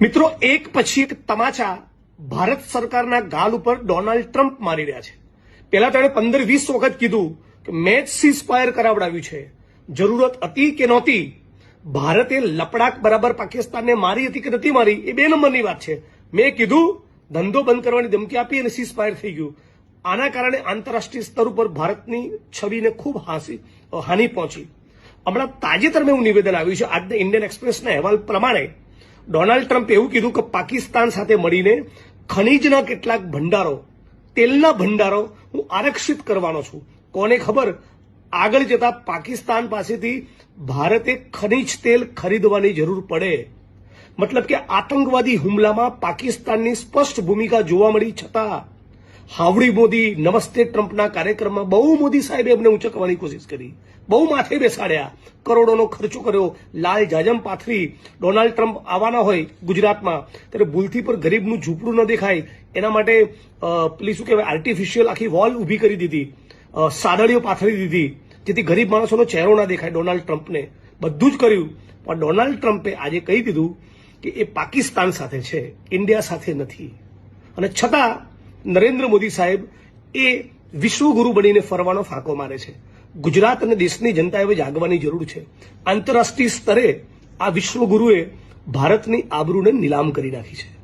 મિત્રો, એક પછી એક તમાચા ભારત સરકારના ગાલ ઉપર ડોનાલ્ડ ટ્રમ્પ મારી રહ્યા છે. પહેલા તેણે પંદર વીસ વખત કીધું કે મેચ સ્પાયર કરાવડાવ્યું છે. જરૂરત હતી કે નહોતી, ભારતે લપડાક બરાબર પાકિસ્તાનને મારી હતી કે નથી મારી, એ બે નંબરની વાત છે. મેં કીધું, ધંધો બંધ કરવાની ધમકી આપી અને સી સ્પાયર થઈ ગયું. આના કારણે આંતરરાષ્ટ્રીય સ્તર ઉપર ભારતની છબીને ખૂબ હાંસી હાનિ પહોંચી. હમણાં તાજેતરમાં એવું નિવેદન આવ્યું છે. આજના ઇન્ડિયન એક્સપ્રેસના અહેવાલ પ્રમાણે ડોનાલ્ડ ટ્રમ્પે એવું કીધું કે પાકિસ્તાન સાથે મળીને ખનીજના કેટલાક ભંડારો, તેલના ભંડારો હું આરક્ષિત કરવાનો છું. કોને ખબર? આગળ જતા પાકિસ્તાન પાસેથી ભારતે ખનીજ તેલ ખરીદવાની જરૂર પડે. મતલબ કે આતંકવાદી હુમલામાં પાકિસ્તાનની સ્પષ્ટ ભૂમિકા જોવા મળી છતાં હાવડી મોદી નમસ્તે ટ્રમ્પના કાર્યક્રમમાં બહુ મોદી સાહેબે એમને ઉંચકવાની કોશિશ કરી. બહુ માથે બેસાડ્યા. કરોડોનો ખર્ચો કર્યો. લાલ જાજમ પાથરી ડોનાલ્ડ ટ્રમ્પ આવવાના હોય ગુજરાતમાં, ત્યારે ભૂલથી પર ગરીબનું ઝૂંપડું ન દેખાય. એના માટે પેલી શું કહેવાય આર્ટિફિશિયલ આખી વોલ ઊભી કરી દીધી. સાદળીઓ પાથરી દીધી. જેથી ગરીબ માણસોનો ચહેરો ના દેખાય ડોનાલ્ડ ટ્રમ્પને. બધું જ કર્યું. પણ ડોનાલ્ડ ટ્રમ્પે આજે કહી દીધું કે એ પાકિસ્તાન સાથે છે. ઇન્ડિયા સાથે નથી. અને છતાં નરેન્દ્ર મોદી સાહેબ એ વિશ્વગુરુ બનીને ફરવાનો ફાંકો મારે છે. ગુજરાત અને દેશની જનતાએ હવે જાગવાની જરૂર છે. આંતરરાષ્ટ્રીય સ્તરે આ વિશ્વગુરુએ ભારતની આબરૂને નીલામ કરી નાખી છે.